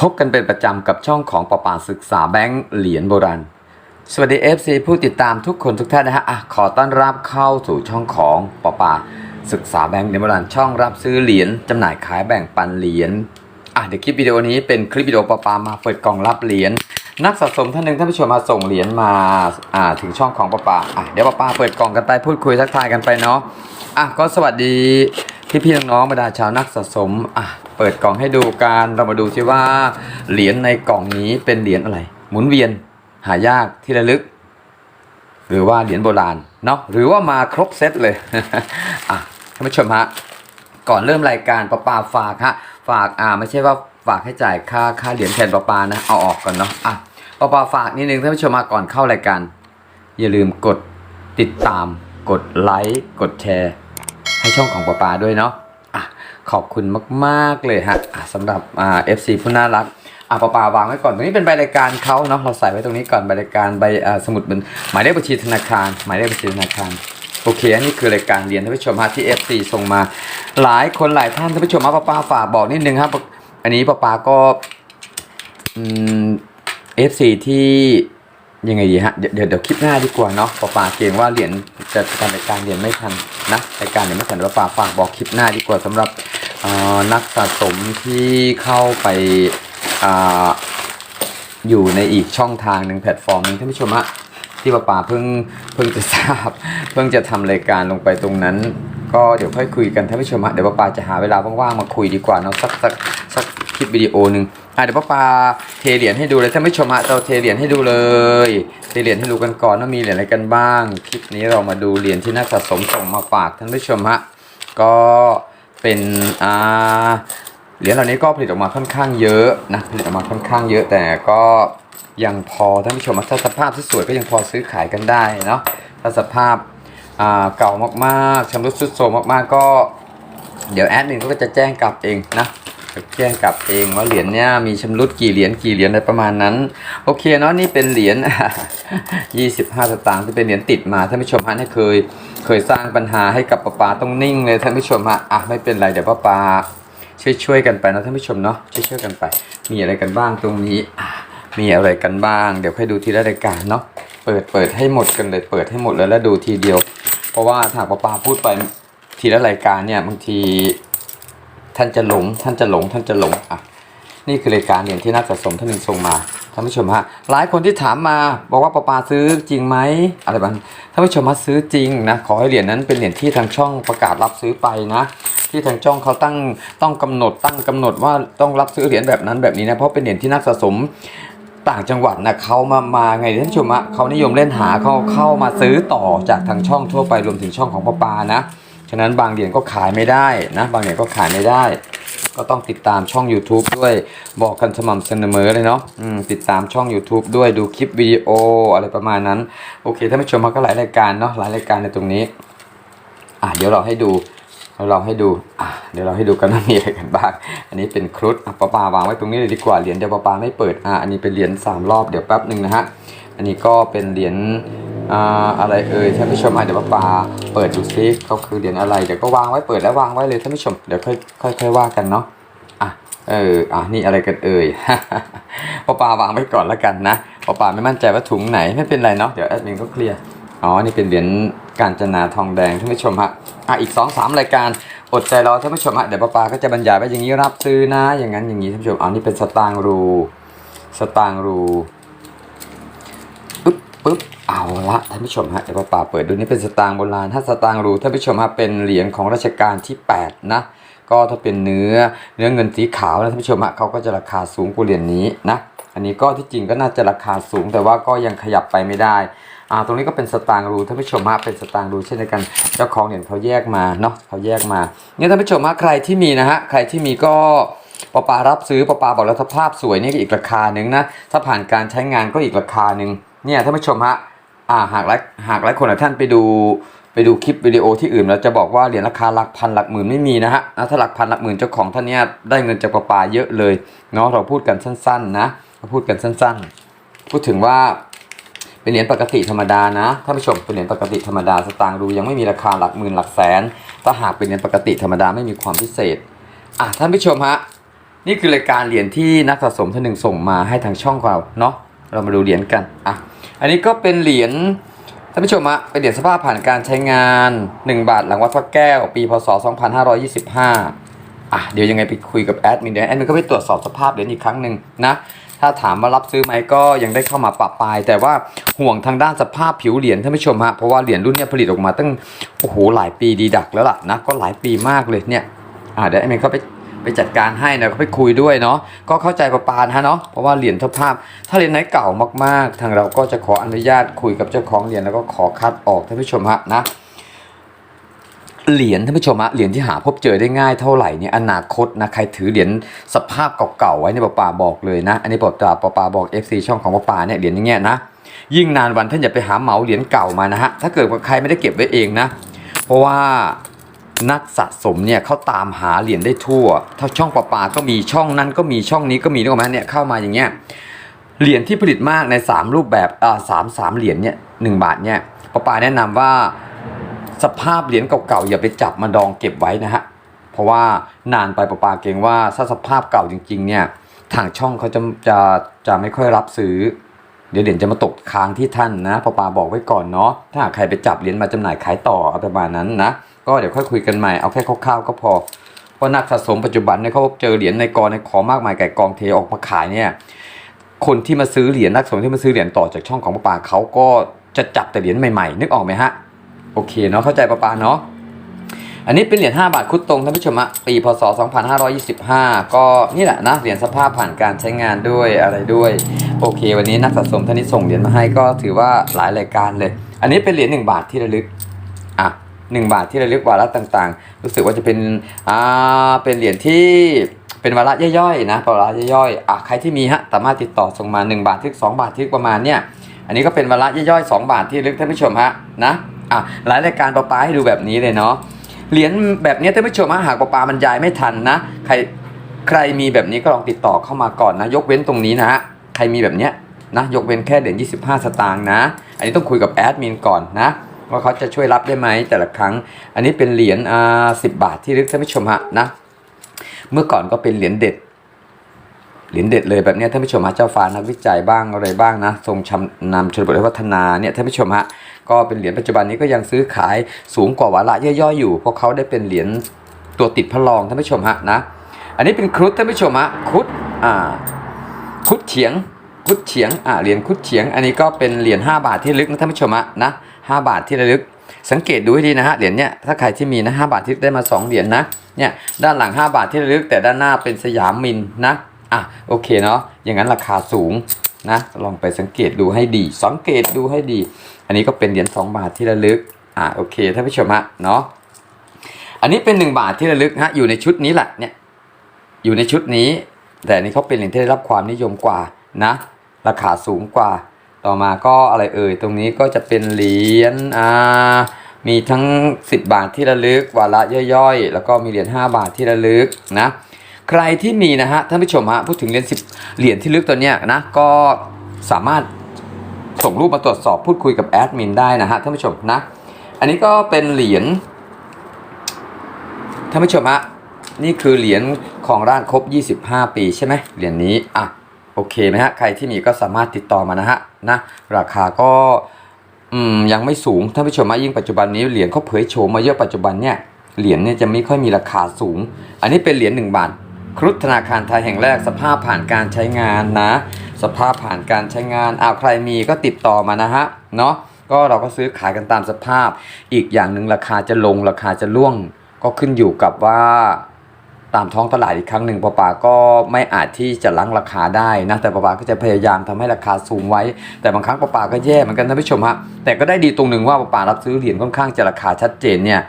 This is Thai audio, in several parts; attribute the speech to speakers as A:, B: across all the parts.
A: พบกันเป็นประจำกับช่องของประปาศึกษาแบงค์เหรียญโบราณ สวัสดี FC ผู้ติดตามทุกคนทุกท่านนะฮะขอต้อนรับเข้าสู่ช่องของปอปาศึกษาแบงค์เหรียญโบราณช่องรับซื้อเหรียญจำหน่ายขายแบ่งปันเหรียญอะเดี๋ยวคลิปวิดีโอนี้เป็นคลิปวิดีโอปอปามาเปิดกล่องรับเหรียญนักสะสมท่านหนึ่งท่านผู้ชมมาส่งเหรียญมาอ่าถึงช่องของปปาอะเดี๋ยวปอปาเปิดกล่องกันไปพูดคุยทักทายกันไปเนาะอะก็สวัสดีพี่พี่น้องๆบรรดาชาวนักสะสมอะ เปิดกล่องให้ดูกันเรามาดูซิว่าเหรียญในกล่องนี้เป็นเหรียญอะไร หมุนเวียนหายากที่ระลึก หรือว่าเหรียญโบราณเนาะหรือว่ามาครบเซตเลยอะท่านผู้ชมฮะก่อนเริ่มรายการประปาฝากฮะฝากอ่าไม่ใช่ว่าฝากให้จ่ายค่าค่าเหรียญแทนประปานะเอาออกก่อนเนาะอะประปาฝากนิดนึงท่านผู้ชมมาก่อนเข้ารายการอย่าลืมกดติดตาม กดไลค์กดแชร์ ให้ช่องของประปาด้วยเนาะอะ ขอบคุณมาก ๆ เลยฮะสำหรับอ่า FC ผู้น่ารักอะปาปาวางไว้ก่อนตรงนี้เป็นใบรายการเขาเนาะเราใส่ไว้ตรงนี้ก่อนใบรายการใบสมุดบัญหมายเลขบัญชีธนาคาร หมายเลขบัญชีธนาคารโอเคอันนี้คือรายการเรียนท่านผู้ชมฮะที่ FC ส่งมา หลายคนหลายท่านท่านผู้ชมฮะปาปาฝากบอกนิดนึงครับอันนี้ปาปาก็เอืม FC ที่ยังไงดีฮะเดี๋ยวเดี๋ยวคลิปหน้าดีกว่าเนาะปาปาเกรงว่าเหรียญจะทำรายการเรียนไม่ทันนะรายการเรียนไม่ทันปาปาฝากบอกคลิปหน้าดีกว่าสำหรับ นักสะสมที่เข้าไปออยู่ในอีกช่องทางหนึ่งแพลตฟอร์มหนึงท่านผู้ชมฮะที่ป้าป่าเพิ่งเพิ่งจะทราบ เพิ่งจะทำรายการลงไปตรงนั้น ก็เดี๋ยวค่อยคุยกันท่านผู้ชมฮะเดี๋ยวป้าป่าจะหาเวลาว่างๆมาคุยดีกว่าเนาะสักสักสักคลิปวิดีโอหนึ่งอะเดี๋ยวป้าป่าเทเหรียญให้ดูเลยท่านผู้ชมฮะเราเทเหรียญให้ดูเลยเทเหรียญให้ดูกันก่อนว่ามีเหรียญอะไรกันบ้าง คลิปนี้เรามาดูเหรียญที่นักสะสมส่งมาฝากท่านผู้ชมฮะก็ เป็นอ่าเหรียญเหล่านี้ก็ผลิตออกมาค่อนข้างเยอะนะผลิตออกมาค่อนข้างเยอะ แต่ก็ยังพอท่านผู้ชมถ้าสภาพสวยก็ยังพอซื้อขายกันได้เนาะถ้าสภาพอ่าเก่ามากๆชำรุดทรุดโทรมมากๆก็ เดี๋ยวแอดมินก็จะแจ้งกลับเองนะ แจ้งกลับเองว่าเหรียญเนี้ยมีชำรุดกี่เหรียญกี่เหรียญอะไรประมาณนั้น โอเคเนาะนี่เป็นเหรียญ25 สตางค์ที่เป็นเหรียญติดมาท่านผู้ชมฮะนี่เคยเคยสร้างปัญหาให้กับป้าปาต้องนิ่งเลยท่านผู้ชมฮะอะไม่เป็นไรเดี๋ยวป้าปาช่วยช่วยกันไปนะท่านผู้ชมเนาะช่วยช่วยกันไป มีอะไรกันบ้างตรงนี้มีอะไรกันบ้าง เดี๋ยวค่อยดูทีละรายการเนาะเปิดเปิดให้หมดกันเลยเปิดให้หมดเลยแล้วดูทีเดียว เพราะว่าถ้าปาปาพูดไปทีละรายการเนี่ยบางที ท่านจะหลง ท่านจะหลง ท่านจะหลง อะ นี่คือรายการเหรียญที่นักสะสมท่านหนึ่งส่งมา ท่านผู้ชมฮะ หลายคนที่ถามมาบอกว่าปาปาซื้อจริงไหมอะไรบ้าง ท่านผู้ชมมาซื้อจริงนะ ขอให้เหรียญนั้นเป็นเหรียญที่ทางช่องประกาศรับซื้อไปนะ ที่ทางช่องเขาตั้งต้องกำหนดตั้งกำหนดว่าต้องรับซื้อเหรียญแบบนั้นแบบนี้นะ เพราะเป็นเหรียญที่นักสะสมต่างจังหวัดนะเขามามาไงท่านผู้ชมอะเขานิยมเล่นหาเขาเข้ามาซื้อต่อจากทางช่องทั่วไปรวมถึงช่องของปาปานะ ฉะนั้นบางเหรียญก็ขายไม่ได้นะ บางเหรียญก็ขายไม่ได้ ก็ต้องติดตามช่อง YouTube ด้วยบอกกันสม่ำเสมอเลยเนาะติดตามช่อง YouTube ด้วยดูคลิปวิดีโออะไรประมาณนั้น โอเคท่านผู้ชมมันก็หลายรายการเนาะหลายรายการในตรงนี้ อะเดี๋ยวเราให้ดูเราให้ดูอะเดี๋ยวเราให้ดูกันว่ามีอะไรกันบ้าง อันนี้เป็นครุฑอะปาปาวางไว้ตรงนี้เลยดีกว่า เหรียญเดี๋ยวปาปาไม่เปิด อะ อันนี้เป็นเหรียญสามรอบ เดี๋ยวแป๊บหนึ่งนะฮะ อันนี้ก็เป็นเหรียญ อะไรเอ่ยท่านผู้ชมอะเดี๋ยวปาปาเปิดดูซิเขาคือเหรียญอะไรเดี๋ยวก็วางไว้เปิดแล้ววางไว้เลยท่านผู้ชมเดี๋ยวค่อยค่อยค่อยว่ากันเนาะอะเอออะนี่อะไรกันเอ่ยป้าปาวางไว้ก่อนแล้วกันนะป้าปาไม่มั่นใจว่าถุงไหนไม่เป็นไรเนาะเดี๋ยวแอดมินก็เคลียร์อ๋อนี่เป็นเหรียญการจนาทองแดงท่านผู้ชมฮะอะอีก2อสามรายการอดใจรอท่านผู้ชมฮะเดี๋ยวป้าปาก็จะบรรยายว่าอย่างนี้รับซื้อนะ อย่างนั้นอย่างนี้ท่านผู้ชมอ๋อนี่เป็นสตางรูสตางรูปึ๊บปึ๊บ เอาละท่านผู้ชมฮะเดี๋ยวป้าปาเปิดดูนี่เป็นสตางค์โบราณถ้าสตางค์รูท่านผู้ชมฮะเป็นเหรียญของรัชกาลที่ 8 นะก็ถ้าเป็นเนื้อเนื้อเงินสีขาวนะท่านผู้ชมฮะเขาก็จะราคาสูงกว่าเหรียญนี้นะอันนี้ก็ที่จริงก็น่าจะราคาสูง แต่ว่าก็ยังขยับไปไม่ได้อ่าตรงนี้ก็เป็นสตางค์รูท่านผู้ชมฮะเป็นสตางค์รูเช่นเดียวกันเจ้าของเหรียญเขาแยกมาเนาะเขาแยกมาเนี่ยท่านผู้ชมฮะใครที่มีนะฮะใครที่มีก็ปปารับซื้อปปาบอกแล้วถ้าภาพสวยนี่ก็อีกราคาหนึ่งนะถ้าผ่านการใช้งานก็อีกราคาหนึ่งเนี่ยท่านผู้ชมฮะ อ่าหากหลายหากหลายคนหลายท่านไปดูไปดูคลิปวิดีโอที่อื่นแล้วจะบอกว่าเหรียญราคาหลักพันหลักหมื่นไม่มีนะฮะอะถ้าหลักพันหลักหมื่นเจ้าของท่านเนี่ยได้เงินจากปอปาเยอะเลยเนาะเราพูดกันสั้นๆนะเราพูดกันสั้นๆ พูดถึงว่าเป็นเหรียญปกติธรรมดานะท่านผู้ชมเป็นเหรียญปกติธรรมดาสตางค์ดูยังไม่มีราคาหลักหมื่นหลักแสน ถ้าหากเป็นเหรียญปกติธรรมดาไม่มีความพิเศษอะท่านผู้ชมฮะนี่คือรายการเหรียญที่นักสะสมท่านหนึ่งส่งมาให้ทางช่องเราเนาะเรามาดูเหรียญกันอะ อันนี้ก็เป็นเหรียญท่านผู้ชมอะเป็นเหรียญสภาพผ่านการใช้งาน 1 บาทหลังวัดพระแก้ว ปีพศ 2525 อะเดี๋ยวยังไงไปคุยกับแอดมินเดี๋ยวแอดมินก็ไปตรวจสอบสภาพเหรียญอีกครั้งหนึ่งนะถ้าถามว่ารับซื้อไหมก็ยังได้เข้ามาปรับปลาย แต่ว่าห่วงทางด้านสภาพผิวเหรียญท่านผู้ชมฮะเพราะว่าเหรียญรุ่นนี้ผลิตออกมาตั้งโอ้โหหลายปีดีดักแล้วล่ะนะก็หลายปีมากเลยเนี่ยอะเดี๋ยวแอดมินก็ไป ไปจัดการให้นะก็ไปคุยด้วยเนาะก็เข้าใจประปานะฮะเนาะเพราะว่าเหรียญสภาพ ถ้าเหรียญไหนเก่ามากๆ ทางเราก็จะขออนุญาตคุยกับเจ้าของเหรียญแล้วก็ขอคัดออกท่านผู้ชมฮะนะเหรียญท่านผู้ชมอะเหรียญที่หาพบเจอได้ง่ายเท่าไหร่เนี่ยอนาคตนะใครถือเหรียญสภาพเก่าๆไว้ในยปาปาบอกเลยนะ อันนี้ปาปาปาปาบอก FC ช่องของปาปาเนี่ยเหรียญอย่างเงี้ยนะยิ่งนานวันท่านอย่าไปหาเหมาเหรียญเก่ามานะฮะถ้าเกิดว่าใครไม่ได้เก็บไว้เองนะ เพราะว่า นักสะสมเนี่ยเขาตามหาเหรียญได้ทั่ว ถ้าช่องปาปาก็มีช่องนั้นก็มีช่องนี้ก็มีนึกออกไหมเนี่ยเข้ามาอย่างเงี้ยเหรียญที่ผลิตมากใน 3 รูปแบบอ่าสามสามเหรียญเนี่ยหนึ่งบาทเนี่ยปาปาแนะนำว่าสภาพเหรียญเก่าๆอย่าไปจับมาดองเก็บไว้นะฮะเพราะว่านานไปปาปาเกรงว่าถ้าสภาพเก่าจริง ๆ เนี่ยทางช่องเขาจะจะจะไม่ค่อยรับซื้อ เดี๋ยวเหรียญจะมาตกค้างที่ท่านนะปาปาบอกไว้ก่อนเนาะถ้าใครไปจับเหรียญมาจำหน่ายขายต่อเอาประมาณนั้นนะ ก็เดี๋ยวค่อยคุยกันใหม่เอาแค่คร่าวๆก็พอเพราะนักสะสมปัจจุบันเนี่ยเขาเจอเหรียญในกองในขอมากมายไก่กองเทออกมาขายเนี่ยคนที่มาซื้อเหรียญนักสะสมที่มาซื้อเหรียญต่อจากช่องของป้าปาเขาก็จะจับแต่เหรียญใหม่ๆ นึกออกไหมฮะโอเคเนาะเข้าใจปะปาเนาะอันนี้เป็นเหรียญ5บาทคุดตรงท่านผู้ชมอะปีพศ 2525 ก็นี่แหละนะเหรียญสภาพผ่านการใช้งานด้วยอะไรด้วย โอเค วันนี้นักสะสมท่านนี้ส่งเหรียญมาให้ก็ถือว่าหลายรายการเลย อันนี้เป็นเหรียญ1บาทที่ระลึกอะ 1 บาทที่ระลึกวาระต่างๆ รู้สึกว่าจะเป็นอ่าเป็นเหรียญที่เป็นวาระย่อยๆนะวาระย่อยๆอะใครที่มีฮะสามารถติดต่อส่งมา 1 บาทที่2บาทที่ประมาณเนี่ยอันนี้ก็เป็นวาระย่อยๆ2บาทที่ลึกท่านผู้ชมฮะนะอะหลายรายการปลาปาให้ดูแบบนี้เลยเนาะเหรียญแบบนี้ท่านผู้ชมฮะหากปลาปาบรรยายไม่ทันนะใครใครมีแบบนี้ก็ลองติดต่อเข้ามาก่อนนะ ยกเว้นตรงนี้นะฮะใครมีแบบเนี้ยนะยกเว้นแค่เหรียญ25 สตางค์นะ อันนี้ต้องคุยกับแอดมินก่อนนะ ว่าเขาจะช่วยรับได้ไหมแต่ละครั้ง อันนี้เป็นเหรียญอ่าสิบาทที่ลึกท่านผู้ชมฮะนะ เมื่อก่อนก็เป็นเหรียญเด็ดเหรียญเด็ดเลยแบบนี้ท่านผู้ชมฮะเจ้าฟ้านักวิจัยบ้างอะไรบ้างนะทรงชำนำชนบทพัฒนาเนี่ยท่านผู้ชมฮะก็เป็นเหรียญปัจจุบันนี้ก็ยังซื้อขายสูงกว่าวาระย่อยๆอยู่เพราะเขาได้เป็นเหรียญตัวติดพระรองท่านผู้ชมฮะนะอันนี้เป็นครุฑท่านผู้ชมฮะครุฑอ่าครุฑเฉียงครุฑเฉียงอ่าเหรียญครุฑเฉียง อันนี้ก็เป็นเหรียญ5บาทที่ลึกนะท่านผู้ชมฮะนะ 5 บาทที่ระลึก สังเกตดูให้ดีนะฮะเหรียญเนี่ยถ้าใครที่มีนะ5บาทที่ได้มา 2 เหรียญนะเนี่ยด้านหลัง 5 บาทที่ระลึก แต่ด้านหน้าเป็นสยามมินนะอะโอเคเนาะอย่างนั้นราคาสูงนะลองไปสังเกตดูให้ดี สังเกตดูให้ดี อันนี้ก็เป็นเหรียญ2 บาทที่ระลึกอะโอเคท่านผู้ชมฮะเนาะอันนี้เป็น 1 บาทที่ระลึกฮะอยู่ในชุดนี้แหละเนี่ยอยู่ในชุดนี้ แต่อันนี้เขาเป็นเหรียญที่ได้รับความนิยมกว่านะราคาสูงกว่า ต่อมาก็อะไรเอ่ย ตรงนี้ก็จะเป็นเหรียญอ่ามีทั้ง 10 บาทที่ระลึก วาระย่อยๆ แล้วก็มีเหรียญ5บาทที่ระลึกนะ ใครที่มีนะฮะท่านผู้ชมฮะพูดถึงเหรียญ10เหรียญที่ลึกตัวเนี้ยนะก็สามารถส่งรูปมาตรวจสอบพูดคุยกับแอดมินได้นะฮะท่านผู้ชมนะ อันนี้ก็เป็นเหรียญท่านผู้ชมฮะนี่คือเหรียญของร้านครบ 25 ปีใช่ไหมเหรียญนี้อะ โอเคไหมฮะใครที่มีก็สามารถติดต่อมานะฮะนะราคาก็อืมยังไม่สูงท่านผู้ชมมายิ่งปัจจุบันนี้เหรียญเขาเผยโฉมมาเยอะปัจจุบันเนี่ยเหรียญเนี่ยจะไม่ค่อยมีราคาสูง อันนี้เป็นเหรียญหนึ่งบาทครุฑธนาคารไทยแห่งแรกสภาพผ่านการใช้งานนะ สภาพผ่านการใช้งานอ้าวใครมีก็ติดต่อมานะฮะเนาะก็เราก็ซื้อขายกันตามสภาพ อีกอย่างหนึ่งราคาจะลงราคาจะล่วง ก็ขึ้นอยู่กับว่า ตามท้องตลาดอีกครั้งหนึ่งปาปาก็ไม่อาจที่จะลังราคาได้นะแต่ปาปาก็จะพยายามทำให้ราคาสูงไว้ แต่บางครั้งปาปาก็แย่เหมือนกันท่านผู้ชมฮะแต่ก็ได้ดีตรงหนึ่งว่าปาปารับซื้อเหรียญค่อนข้างจะราคาชัดเจนเนี่ย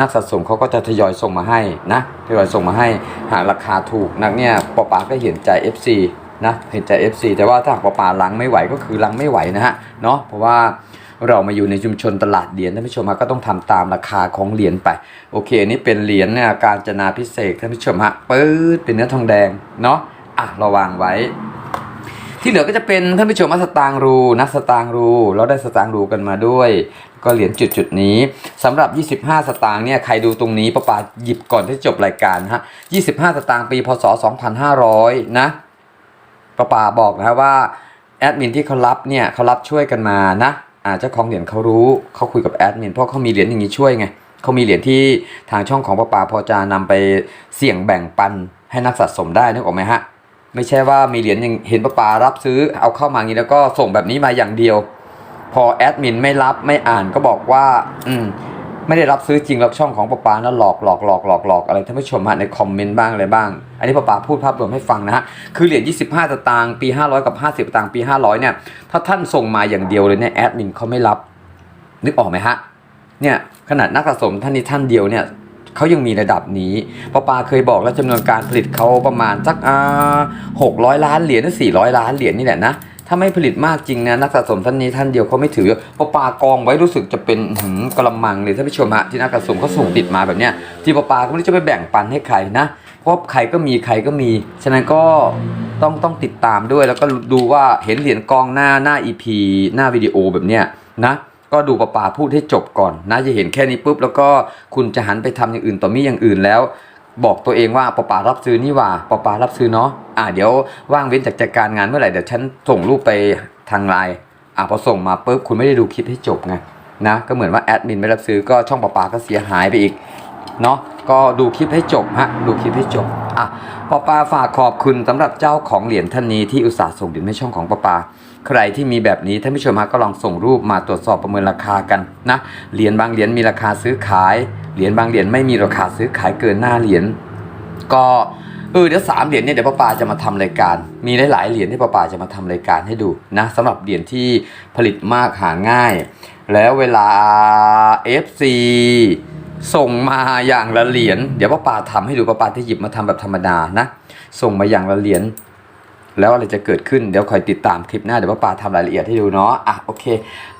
A: นักสะสมเขาก็จะทยอยส่งมาให้นะทยอยส่งมาให้หากราคาถูกนักเนี่ยปาปาก็เห็นใจ FC นะเห็นใจ FC แต่ว่าถ้าหากปปาลังไม่ไหวก็คือลังไม่ไหวนะฮะเนาะเพราะว่า เรามาอยู่ในชุมชนตลาดเหรียญท่านผู้ชมฮะก็ต้องทำตามราคาของเหรียญไป โอเคนี่เป็นเหรียญเนี่ยการจนาพิเศษท่านผู้ชมฮะปื๊ดเป็นเนื้อทองแดงเนาะอะเราวางไว้ ที่เหลือก็จะเป็นท่านผู้ชมว่าสตางรูนะสตางรู เราได้สตางรูกันมาด้วย ก็เหรียญจุดจุดๆนี้สำหรับ 25 สตางค์เนี่ยใครดูตรงนี้ประปาหยิบก่อนที่จบรายการฮะ25 สตางค์ปีพศ 2500 นะประปาบอกนะว่าแอดมินที่เขารับเนี่ยเขารับช่วยกันมานะ เจ้าของเหรียญเขารู้เขาคุยกับแอดมินเพราะเขามีเหรียญอย่างนี้ช่วยไงเขามีเหรียญที่ทางช่องของป้าปาพอจะนำไปเสี่ยงแบ่งปันให้นักสะสมได้นึกออกไหมฮะไม่ใช่ว่ามีเหรียญยังเห็นป้าปารับซื้อเอาเข้ามางี้แล้วก็ส่งแบบนี้มาอย่างเดียว พอแอดมินไม่รับไม่อ่านก็บอกว่า อืม ไม่ได้รับซื้อจริงหรอกช่องของประปานะหลอกหลอกหลอกหลอกหลอกอะไรท่านผู้ชมฮะในคอมเมนต์บ้างอะไรบ้าง อันนี้ประปาพูดภาพรวมให้ฟังนะฮะคือเหรียญ25สตางค์ปี 500 กับ 50สตางค์ปี 500เนี่ยถ้าท่านส่งมาอย่างเดียวเลยเนี่ยแอดมินเขาไม่รับ นึกออกไหมฮะเนี่ยขนาดนักสะสมท่านนี้ท่านเดียวเนี่ยเขายังมีระดับนี้ปอปาเคยบอกแล้วจำนวนการผลิตเขาประมาณสักอ่าหกร้อยล้านเหรียญหรือสี่ร้อยล้านเหรียญนี่แหละนะ ถ้าไม่ผลิตมากจริงนะนักสะสมท่านนี้ท่านเดียวเขาไม่ถือปอปากองไว้รู้สึกจะเป็นหือกระมังเลยท่านผู้ชมฮะที่นักสะสมเขาส่งติดมาแบบเนี้ยที่ปอปาก็ไม่รู้จะไปแบ่งปันให้ใครนะเพราะใครก็มีใครก็มี ฉะนั้นก็ต้องต้องติดตามด้วยแล้วก็ดูว่าเห็นเหรียญกองหน้าหน้า EP หน้าวิดีโอแบบเนี้ยนะก็ดูปะปาพูดให้จบก่อนนะจะเห็นแค่นี้ปุ๊บแล้วก็คุณจะหันไปทำอย่างอื่นต่อมีอย่างอื่นแล้ว บอกตัวเองว่าปะปารับซื้อนี่ว่าปะปารับซื้อเนาะอ่าเดี๋ยวว่างเว้นจากจัดการงานเมื่อไหร่เดี๋ยวฉันส่งรูปไปทางไลน์อ่าพอส่งมาปุ๊บคุณไม่ได้ดูคลิปให้จบไงนะก็เหมือนว่าแอดมินไม่รับซื้อก็ช่องปะปาก็เสียหายไปอีกเนาะก็ดูคลิปให้จบฮะดูคลิปให้จบอะปอปาฝากขอบคุณสำหรับเจ้าของเหรียญท่านนี้ที่อุตส่าห์ส่งเหรียญให้ช่องของปอปา ใครที่มีแบบนี้ท่านผู้ชมฮะก็ลองส่งรูปมาตรวจสอบประเมินราคากันนะเหรียญบางเหรียญมีราคาซื้อขายเหรียญบางเหรียญไม่มีราคาซื้อขายเกินหน้าเหรียญก็เออเดี๋ยวสามเหรียญเนี่ยเดี๋ยวป้าปาจะมาทำรายการ มีหลายๆเหรียญที่ป้าปาจะมาทำรายการให้ดูนะสำหรับเหรียญที่ผลิตมากหาง่าย แล้วเวลา FC ส่งมาอย่างละเหรียญเดี๋ยวป้าปาทำให้ดูป้าปาที่หยิบมาทำแบบธรรมดานะ ส่งมาอย่างละเหรียญ แล้วอะไรจะเกิดขึ้น เดี๋ยวคอยติดตามคลิปหน้า เดี๋ยวป้าปาทำรายละเอียดให้ดูเนาะอะโอเค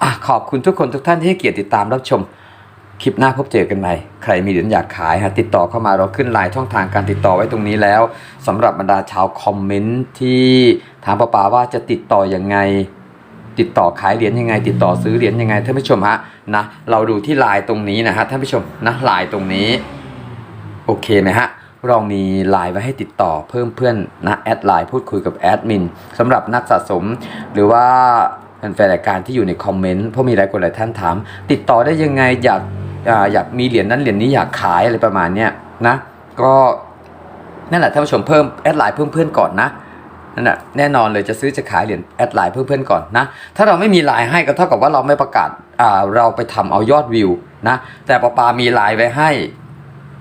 A: อะขอบคุณทุกคนทุกท่านที่ให้เกียรติติดตามรับชม คลิปหน้าพบเจอกันใหม่ ใครมีเหรียญอยากขายฮะติดต่อเข้ามาเราขึ้นไลน์ช่องทางการติดต่อไว้ตรงนี้แล้วสำหรับบรรดาชาวคอมเมนต์ที่ถามป้าปาว่าจะติดต่อยังไงติดต่อขายเหรียญยังไง ติดต่อซื้อเหรียญยังไงท่านผู้ชมฮะนะเราดูที่ไลน์ตรงนี้นะฮะท่านผู้ชมนะไลน์ตรงนี้ โอเคไหมฮะ เรามีไลน์ไว้ให้ติดต่อเพิ่มเพื่อนนะแอดไลน์พูดคุยกับแอดมินสำหรับนักสะสม หรือว่าแฟนรายการที่อยู่ในคอมเมนต์เพราะมีหลายคนหลายท่านถาม ติดต่อได้ยังไงอยากอยากมีเหรียญนั้นเหรียญนี้อยากขายอะไรประมาณเนี้ยนะก็นั่นแหละท่านผู้ชมเพิ่มแอดไลน์เพิ่มเพื่อนก่อนนะนั่นแหละแน่นอนเลยจะซื้อจะขายเหรียญแอดไลน์เพิ่มเพื่อนก่อนนะถ้าเราไม่มีไลน์ให้ก็เท่ากับว่าเราไม่ประกาศอ่าเราไปทำเอายอดวิวนะแต่ปอปามีไลน์ไว้ให้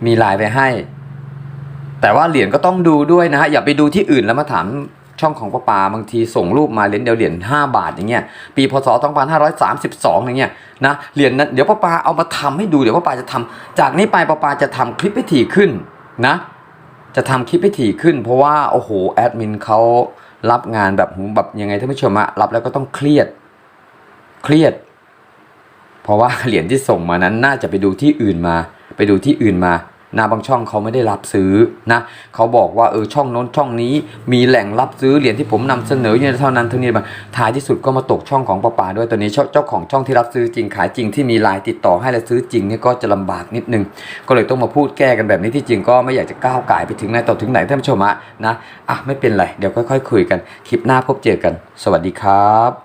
A: มีไลน์ไว้ให้ แต่ว่าเหรียญก็ต้องดูด้วยนะฮะอย่าไปดูที่อื่นแล้วมาถามช่องของป้าปาบางทีส่งรูปมาเหรียญเดียวเหรียญ5บาทอย่างเงี้ยปีพศ2532อย่างเงี้ยนะเหรียญนั้นเดี๋ยวป้าปาเอามาทำให้ดูเดี๋ยวป้าปาจะทำจากนี้ไปป้าปาจะทำคลิปให้ถี่ขึ้นนะจะทำคลิปให้ถี่ขึ้น เพราะว่าโอ้โหแอดมินเขารับงานแบบหูแบบยังไงท่านผู้ชมอะรับแล้วก็ต้องเครียด เครียด เพราะว่าเหรียญที่ส่งมานั้นน่าจะไปดูที่อื่นมา ไปดูที่อื่นมา นะบางช่องเขาไม่ได้รับซื้อนะเขาบอกว่าเออช่องโน้นช่องนี้มีแหล่งรับซื้อเหรียญที่ผมนำเสนออยู่เท่านั้นเท่านี้มาท้ายที่สุดก็มาตกช่องของป้าป่าด้วยตอนนี้เจ้าของช่องที่รับซื้อจริงขายจริงที่มีไลน์ติดต่อให้และซื้อจริงนี่ก็จะลำบากนิดนึง ก็เลยต้องมาพูดแก้กันแบบนี้ที่จริงก็ไม่อยากจะก้าวไก่ไปถึงไหนต่อถึงไหนท่านผู้ชมะนะอะไม่เป็นไรเดี๋ยวค่อยๆคุยกันคลิปหน้าพบเจอกัน สวัสดีครับ